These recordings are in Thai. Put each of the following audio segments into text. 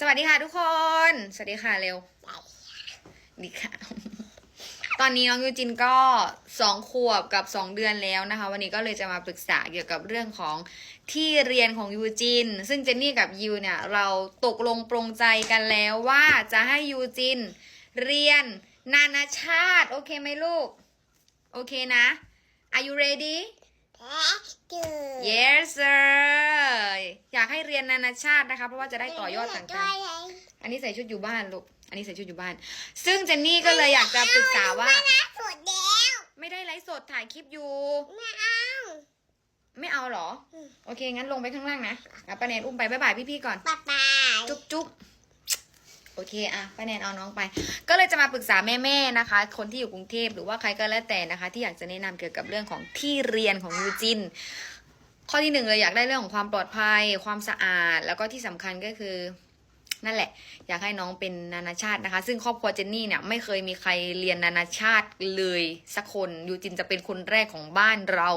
สวัสดีค่ะทุกคน สวัสดีค่ะเร็วดีค่ะ ตอนนี้น้องยูจินก็สองขวบกับสองเดือนแล้วนะคะ วันนี้ก็เลยจะมาปรึกษาเกี่ยวกับเรื่องของที่เรียนของยูจิน ซึ่งเจนนี่กับยูเนี่ยเราตกลงปรงใจกันแล้วว่าจะให้ยูจินเรียนนานาชาติ โอเคไหมลูก โอเคนะ Are you ready Yes sir อยากให้เรียนนานาชาตินะคะ เพราะว่าจะได้ต่อยอดต่างๆ อันนี้ใส่ชุดอยู่บ้านลูก อันนี้ใส่ชุดอยู่บ้าน ซึ่งเจนนี่ก็เลยอยากจะปรึกษาว่าสุดแล้วไม่ได้ไลฟ์สดถ่ายคลิปอยู่ ไม่เอา ไม่เอาเหรออืมโอเค งั้นลงไปข้างล่างนะอะป้าแนนอุ้มไปบ๊ายบายพี่ๆก่อนป๊าป๊าจุ๊บจุ๊บโอเคอะป้าแนนเอาน้องไป ก็เลยจะมาปรึกษาแม่ๆนะคะ คนที่อยู่กรุงเทพหรือว่าใครก็แล้วแต่นะคะ ที่อยากจะแนะนำเกี่ยวกับเรื่องของที่เรียนของยูจิน ข้อที่หนึ่งเลยอยากได้เรื่องของความปลอดภัย ความสะอาด แล้วก็ที่สำคัญก็คือ นั่นแหละ อยากให้น้องเป็นนานาชาตินะคะ ซึ่งครอบครัวเจนนี่เนี่ยไม่เคยมีใครเรียนนานาชาติเลยสักคนยูจินจะเป็นคนแรกของบ้านเรา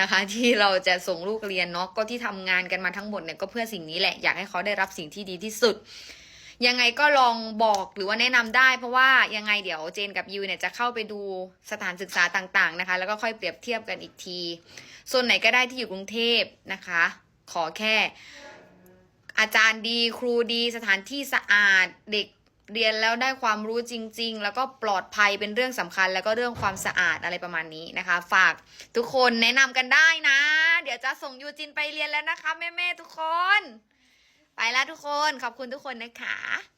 นะคะ ที่เราจะส่งลูกเรียนเนาะก็ที่ทำงานกันมาทั้งหมดเนี่ยก็เพื่อสิ่งนี้แหละอยากให้เขาได้รับสิ่งที่ดีที่สุด ยังไงก็ลองบอกหรือว่าแนะนำได้ เพราะว่ายังไงเดี๋ยวเจนกับยูเนี่ยจะเข้าไปดูสถานศึกษาต่างๆนะคะ แล้วก็ค่อยเปรียบเทียบกันอีกทีส่วนไหนก็ได้ที่อยู่กรุงเทพนะคะ ขอแค่ อาจารย์ดีครูดี สถานที่สะอาดเด็กเรียนแล้วได้ความรู้จริง ๆ แล้วก็ปลอดภัยเป็นเรื่องสำคัญ แล้วก็เรื่องความสะอาดอะไรประมาณนี้นะคะ ฝากทุกคนแนะนำกันได้นะ เดี๋ยวจะส่งยูจินไปเรียนแล้วนะคะแม่ๆทุกคน ไปแล้วทุกคนขอบคุณทุกคนนะคะ